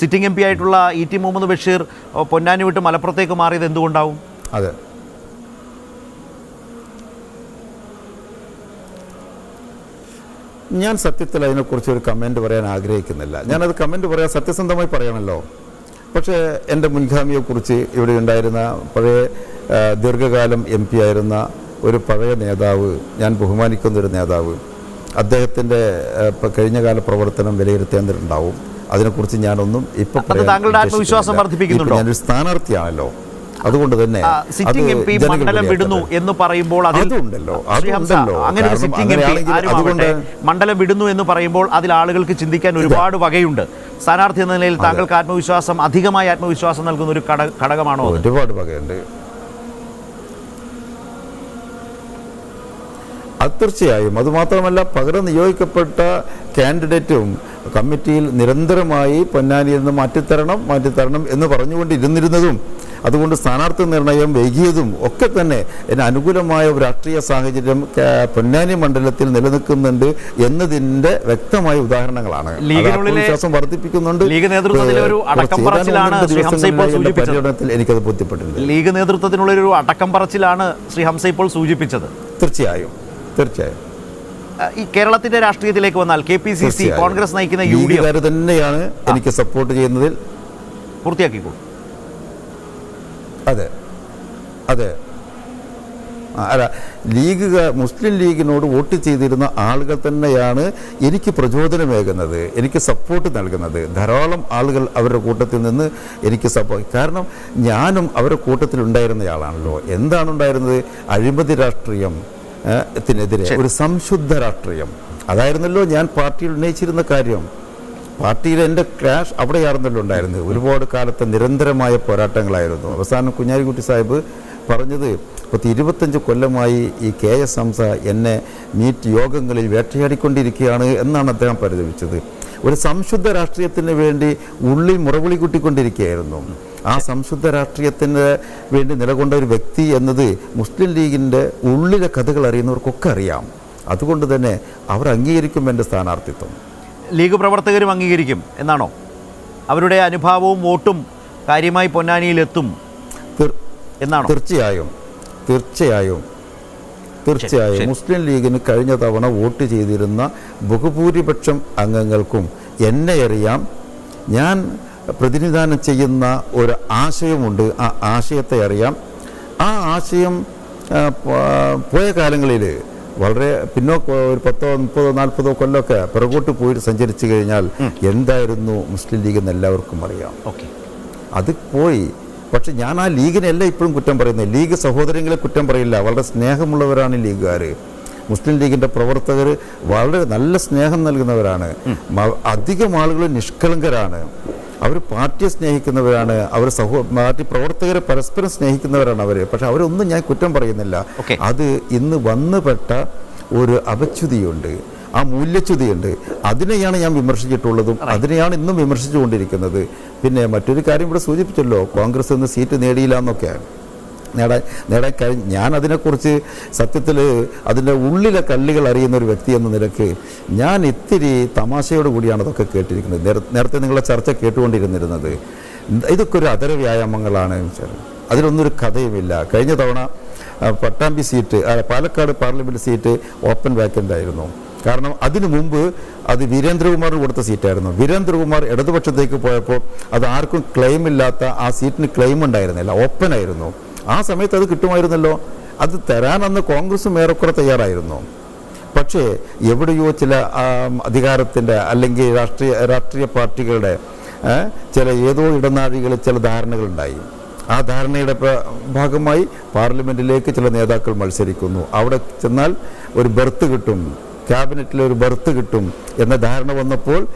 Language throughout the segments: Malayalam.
സിറ്റിംഗ് എം പി ആയിട്ടുള്ള ഇ ടി മുഹമ്മദ് ബഷീർ പൊന്നാനി വിട്ട് മലപ്പുറത്തേക്ക് മാറിയത് എന്തുകൊണ്ടാവും? അതെ. ഞാൻ സത്യത്തിൽ അതിനെക്കുറിച്ച് ഒരു കമന്റ് പറയാൻ ആഗ്രഹിക്കുന്നില്ല. ഞാനത് കമന്റ് പറയാൻ സത്യസന്ധമായി പറയണമല്ലോ പക്ഷേ എന്റെ മുൻഗാമിയെക്കുറിച്ച് ഇവിടെ ഉണ്ടായിരുന്ന പഴയ ദീർഘകാലം എം പി ആയിരുന്ന ഒരു പഴയ നേതാവ് ഞാൻ ബഹുമാനിക്കുന്നൊരു നേതാവ് അദ്ദേഹത്തിന്റെ കഴിഞ്ഞകാല പ്രവർത്തനം വിലയിരുത്തേണ്ടതുണ്ടാവും. അതിനെക്കുറിച്ച് ഞാനൊന്നും ഇപ്പം താങ്കളുടെ ആത്മവിശ്വാസം വർദ്ധിപ്പിക്കുന്നുണ്ടോ? ഞാനൊരു സ്ഥാനാർത്ഥിയാണല്ലോ. അതുകൊണ്ട് തന്നെ സിറ്റിംഗ് എം പി മണ്ഡലം വിടുന്നു എന്ന് പറയുമ്പോൾ അതിൽ അതുണ്ടല്ലോ അങ്ങനെ ഒരു സിറ്റിംഗ് എം പി ആരുമാവട്ടെ അതുകൊണ്ട് മണ്ഡലം വിടുന്നു എന്ന് പറയുമ്പോൾ അതിൽ ആളുകൾക്ക് ചിന്തിക്കാൻ ഒരുപാട് വകയുണ്ട്. സ്ഥാനാർത്ഥി എന്ന നിലയിൽ താങ്കൾക്ക് ആത്മവിശ്വാസം അധികമായി ആത്മവിശ്വാസം നൽകുന്ന ഒരു ഘട- ഘടകമാണോ? ഒരുപാട് വകയുണ്ട്. അത് തീർച്ചയായും. അതുമാത്രമല്ല പകരം നിയോഗിക്കപ്പെട്ട കാൻഡിഡേറ്റും കമ്മിറ്റിയിൽ നിരന്തരമായി പൊന്നാനിയിൽ നിന്ന് മാറ്റിത്തരണം മാറ്റിത്തരണം എന്ന് പറഞ്ഞുകൊണ്ടിരുന്നിരുന്നതും അതുകൊണ്ട് സ്ഥാനാർത്ഥി നിർണയം വൈകിയതും ഒക്കെ തന്നെ എന്നെ അനുകൂലമായ ഒരു രാഷ്ട്രീയ സാഹചര്യം പൊന്നാനി മണ്ഡലത്തിൽ നിലനിൽക്കുന്നുണ്ട് എന്നതിന്റെ വ്യക്തമായ ഉദാഹരണങ്ങളാണ്. വിശ്വാസം വർദ്ധിപ്പിക്കുന്നുണ്ട്. ഒരു. പര്യടനത്തിൽ എനിക്കത് ബോധ്യപ്പെട്ടിട്ടുണ്ട്. ലീഗ് നേതൃത്വത്തിനുള്ളൊരു അടക്കം പറച്ചിലാണ് ശ്രീ ഹംസ ഇപ്പോൾ സൂചിപ്പിച്ചത്. തീർച്ചയായും. തീർച്ചയായും. ഈ കേരളത്തിന്റെ രാഷ്ട്രീയത്തിലേക്ക് വന്നാൽ K P C C Congress നയിക്കുന്ന യു ഡി എഫ് തന്നെയാണ് എനിക്ക് സപ്പോർട്ട് ചെയ്യുന്നതിൽ പൂർത്തിയാക്കിക്കോ. അതെ. അതെ. അല്ല ലീഗ് മുസ്ലിം ലീഗിനോട് വോട്ട് ചെയ്തിരുന്ന ആളുകൾ തന്നെയാണ് എനിക്ക് പ്രചോദനമേകുന്നത് എനിക്ക് സപ്പോർട്ട് നൽകുന്നത്. ധാരാളം ആളുകൾ അവരുടെ കൂട്ടത്തിൽ നിന്ന് എനിക്ക് സപ്പോർട്ട് കാരണം ഞാനും അവരുടെ കൂട്ടത്തിലുണ്ടായിരുന്നയാളാണല്ലോ. എന്താണുണ്ടായിരുന്നത്? എന്താണ് ഉണ്ടായിരുന്നത് അഴിമതി രാഷ്ട്രീയം. ത്തിനെതിരെ ഒരു സംശുദ്ധ രാഷ്ട്രീയം. അതായിരുന്നല്ലോ ഞാൻ പാർട്ടിയിൽ ഉന്നയിച്ചിരുന്ന കാര്യം. പാർട്ടിയിൽ എന്റെ ക്രാഷ് അവിടെയായിരുന്നല്ലോ ഉണ്ടായിരുന്നത്. ഒരുപാട് കാലത്തെ നിരന്തരമായ പോരാട്ടങ്ങളായിരുന്നു. അവസാനം കുഞ്ഞാലിക്കുട്ടി സാഹിബ് പറഞ്ഞത് പത്ത് ഇരുപത്തഞ്ച് കൊല്ലമായി ഈ കെ എസ് ഹംസ എന്നെ മീറ്റ് യോഗങ്ങളിൽ വേട്ടയാടിക്കൊണ്ടിരിക്കുകയാണ് എന്നാണ് അദ്ദേഹം പരിതപിച്ചത്. ഒരു സംശുദ്ധ രാഷ്ട്രീയത്തിന് വേണ്ടി ഉള്ളിൽ മുറവിളി കൂട്ടിക്കൊണ്ടിരിക്കുകയായിരുന്നു. ആ സംശുദ്ധ രാഷ്ട്രീയത്തിന് വേണ്ടി നിലകൊണ്ട ഒരു വ്യക്തി എന്നത് മുസ്ലിം ലീഗിന്റെ ഉള്ളിലെ കഥകൾ അറിയുന്നവർക്കൊക്കെ അറിയാം. അതുകൊണ്ട് തന്നെ അവർ അംഗീകരിക്കും എന്റെ സ്ഥാനാർത്ഥിത്വം. ലീഗ് പ്രവർത്തകരും അംഗീകരിക്കും എന്നാണോ? അവരുടെ അനുഭാവവും വോട്ടും കാര്യമായി പൊന്നാനിയിലെത്തും എന്നാണ് എന്നാണോ? തീർച്ചയായും തീർച്ചയായും തീർച്ചയായും മുസ്ലിം ലീഗിന് കഴിഞ്ഞ തവണ വോട്ട് ചെയ്തിരുന്ന ബഹുഭൂരിപക്ഷം അംഗങ്ങൾക്കും എന്നെ അറിയാം. ഞാൻ പ്രതിനിധാനം ചെയ്യുന്ന ഒരു ആശയമുണ്ട്. ആ ആശയത്തെ അറിയാം. ആ ആശയം പോയ കാലങ്ങളിൽ വളരെ പിന്നോക്ക ഒരു പത്തോ മുപ്പതോ നാൽപ്പതോ കൊല്ലമൊക്കെ പിറകോട്ട് പോയിട്ട് സഞ്ചരിച്ചു കഴിഞ്ഞാൽ എന്തായിരുന്നു മുസ്ലിം ലീഗ് എന്ന് എല്ലാവർക്കും അറിയാം. ഓക്കെ. അത് പോയി. പക്ഷെ ഞാൻ ആ ലീഗിനെയല്ല ഇപ്പോഴും കുറ്റം പറയുന്നത്. ലീഗ് സഹോദരങ്ങളെ കുറ്റം പറയില്ല. വളരെ സ്നേഹമുള്ളവരാണ് ലീഗുകാർ മുസ്ലിം ലീഗിന്റെ പ്രവർത്തകർ വളരെ നല്ല സ്നേഹം നൽകുന്നവരാണ്. അധികം ആളുകൾ നിഷ്കളങ്കരാണ്. അവർ പാർട്ടിയെ സ്നേഹിക്കുന്നവരാണ് അവർ സഹോ പാർട്ടി പ്രവർത്തകരെ പരസ്പരം സ്നേഹിക്കുന്നവരാണ് അവർ പക്ഷെ അവരൊന്നും ഞാൻ കുറ്റം പറയുന്നില്ല. അത് ഇന്ന് വന്നുപെട്ട ഒരു അപച്യുതിയുണ്ട്. ആ മൂല്യച്യുതിയുണ്ട്. അതിനെയാണ് ഞാൻ വിമർശിച്ചിട്ടുള്ളതും അതിനെയാണ് ഇന്നും വിമർശിച്ചുകൊണ്ടിരിക്കുന്നത്. പിന്നെ മറ്റൊരു കാര്യം ഇവിടെ സൂചിപ്പിച്ചല്ലോ കോൺഗ്രസ് ഇന്ന് സീറ്റ് നേടിയില്ല എന്നൊക്കെ. നേടാൻ നേടാൻ കഴി ഞാൻ അതിനെക്കുറിച്ച് സത്യത്തിൽ അതിന്റെ ഉള്ളിലെ കല്ലുകൾ അറിയുന്ന ഒരു വ്യക്തി എന്ന നിലയ്ക്ക് ഞാൻ ഇത്തിരി തമാശയോട് കൂടിയാണ് അതൊക്കെ കേട്ടിരിക്കുന്നത്. നേരത്തെ നിങ്ങളെ ചർച്ച കേട്ടുകൊണ്ടിരുന്നിരുന്നത്. ഇതൊക്കെ ഒരു അതര വ്യായാമങ്ങളാണ് അതിലൊന്നൊരു കഥയുമില്ല. കഴിഞ്ഞ തവണ Pattambi seat Palakkad parliament seat open vacant ആയിരുന്നു. കാരണം അതിനു മുമ്പ് അത് വീരേന്ദ്രകുമാറിന് കൊടുത്ത സീറ്റായിരുന്നു. വീരേന്ദ്രകുമാർ ഇടതുപക്ഷത്തേക്ക് പോയപ്പോൾ അത് ആർക്കും ക്ലെയിം ഇല്ലാത്ത ആ സീറ്റിന് ക്ലെയിം ഉണ്ടായിരുന്നില്ല. ഓപ്പൺ ആയിരുന്നു. ആ സമയത്ത് അത് കിട്ടുമായിരുന്നല്ലോ. അത് തരാനന്ന് കോൺഗ്രസും ഏറെക്കുറെ തയ്യാറായിരുന്നു. പക്ഷേ എവിടെയോ ചില അധികാരത്തിന്റെ അല്ലെങ്കിൽ രാഷ്ട്രീയ രാഷ്ട്രീയ പാർട്ടികളുടെ ചില ഏതോ ഇടനാഴികളിൽ ചില ധാരണകളുണ്ടായി. ആ ധാരണയുടെ ഭാഗമായി പാർലമെന്റിലേക്ക് ചില നേതാക്കൾ മത്സരിക്കുന്നു. അവിടെ ചെന്നാൽ ഒരു ബർത്ത് കിട്ടും ക്യാബിനറ്റിൽ ഒരു ബർത്ത് കിട്ടും എന്ന ധാരണ വന്നപ്പോൾ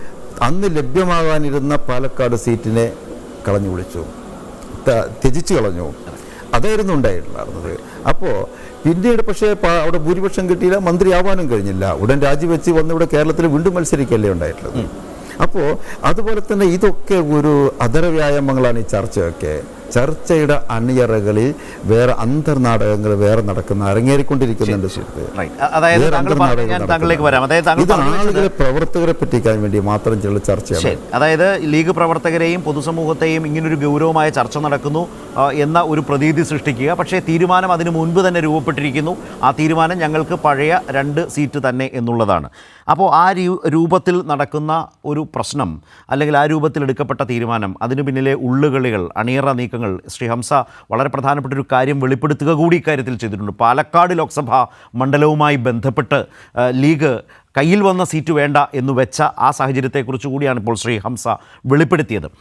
അന്ന് ലഭ്യമാകാനിരുന്ന പാലക്കാട് സീറ്റിനെ കളഞ്ഞു വിളിച്ചു. ത്യജിച്ചു കളഞ്ഞു. അതായിരുന്നു ഉണ്ടായിട്ടുണ്ടായിരുന്നത് അപ്പോൾ പിന്നീട് പക്ഷേ അവിടെ ഭൂരിപക്ഷം കിട്ടിയില്ല മന്ത്രിയാവാനും കഴിഞ്ഞില്ല. ഉടൻ രാജിവെച്ച് വന്ന് ഇവിടെ കേരളത്തിൽ വീണ്ടും മത്സരിക്കല്ലേ ഉണ്ടായിട്ടുള്ളത്. അപ്പോൾ അതുപോലെ തന്നെ ഇതൊക്കെ ഒരു അതരവ്യായാമങ്ങളാണ് ഈ ചർച്ചയൊക്കെ. ചർച്ചയുടെ അണിയറകളിൽ വേറെ അന്തർനാടകങ്ങൾ വേറെ നടക്കുന്ന അരങ്ങേറിക്കൊണ്ടിരിക്കുന്നുണ്ട് ഇത് ആളുകളെ പ്രവർത്തകരെ പറ്റിക്കാൻ വേണ്ടി മാത്രം ചില ചർച്ചയാണ് അതായത് ലീഗ് പ്രവർത്തകരെയും പൊതുസമൂഹത്തെയും ഇങ്ങനൊരു ഗൗരവമായ ചർച്ച നടക്കുന്നു എന്ന ഒരു പ്രതീതി സൃഷ്ടിക്കുക. പക്ഷേ തീരുമാനം അതിനു മുൻപ് തന്നെ രൂപപ്പെട്ടിരിക്കുന്നു. ആ തീരുമാനം ഞങ്ങൾക്ക് പഴയ രണ്ട് സീറ്റ് തന്നെ എന്നുള്ളതാണ്. അപ്പോൾ ആ രൂപത്തിൽ നടക്കുന്ന ഒരു പ്രശ്നം അല്ലെങ്കിൽ ആ രൂപത്തിൽ എടുക്കപ്പെട്ട തീരുമാനം അതിനു പിന്നിലെ ഉള്ളുകളികൾ അണിയറ നീക്കങ്ങൾ ശ്രീ ഹംസ വളരെ പ്രധാനപ്പെട്ട ഒരു കാര്യം വെളിപ്പെടുത്തുക കൂടി ഇക്കാര്യത്തിൽ ചെയ്തിട്ടുണ്ട്. പാലക്കാട് ലോക്സഭാ മണ്ഡലവുമായി ബന്ധപ്പെട്ട് ലീഗ് കയ്യിൽ വന്ന സീറ്റ് വേണ്ട എന്ന് വെച്ച ആ സാഹചര്യത്തെക്കുറിച്ച് കൂടിയാണ് ഇപ്പോൾ ശ്രീ ഹംസ വെളിപ്പെടുത്തിയത്.